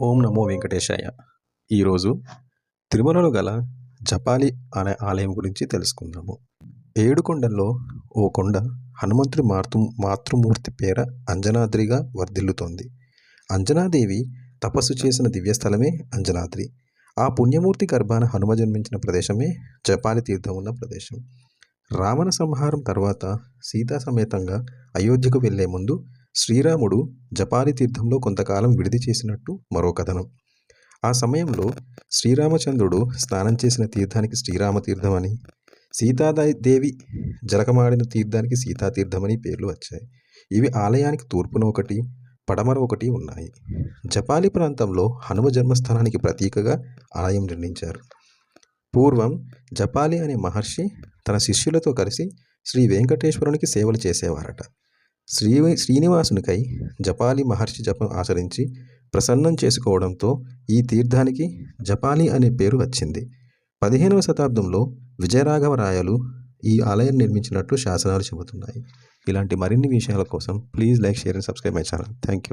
ఓం నమో వెంకటేశాయ. ఈరోజు తిరుమలలో గల జపాలి అనే ఆలయం గురించి తెలుసుకుందాము. ఏడుకొండల్లో ఓ కొండ హనుమంతుడి మాతృ మాతృమూర్తి పేర అంజనాద్రిగా వర్ధిల్లుతోంది. అంజనాదేవి తపస్సు చేసిన దివ్యస్థలమే అంజనాద్రి. ఆ పుణ్యమూర్తి గర్భాన హనుమ జన్మించిన ప్రదేశమే జపాలి తీర్థం ఉన్న ప్రదేశం. రావణ సంహారం తర్వాత సీతా సమేతంగా అయోధ్యకు వెళ్ళే ముందు శ్రీరాముడు జపాలి తీర్థంలో కొంతకాలం విడిది చేసినట్టు మరో కథనం. ఆ సమయంలో శ్రీరామచంద్రుడు స్నానం చేసిన తీర్థానికి శ్రీరామ తీర్థం అని సీతాదేవి జలకమాడిన తీర్థానికి సీతాతీర్థమని పేర్లు వచ్చాయి. ఇవి ఆలయానికి తూర్పున ఒకటి పడమర ఒకటి ఉన్నాయి. జపాలి ప్రాంతంలో హనుమ జన్మస్థానానికి ప్రతీకగా ఆలయం నిర్మించారు పూర్వం జపాలి అనే మహర్షి తన శిష్యులతో కలిసి శ్రీ వెంకటేశ్వరునికి సేవలు చేసేవారట. శ్రీ శ్రీనివాసునికై జపాలి మహర్షి జపం ఆచరించి ప్రసన్నం చేసుకోవడంతో ఈ తీర్థానికి జపాలి అనే పేరు వచ్చింది. పదిహేనవ శతాబ్దంలో విజయరాఘవరాయలు ఈ ఆలయం నిర్మించినట్లు శాసనాలు చెబుతున్నాయి. ఇలాంటి మరిన్ని విషయాల కోసం please like share and subscribe my channel. Thank you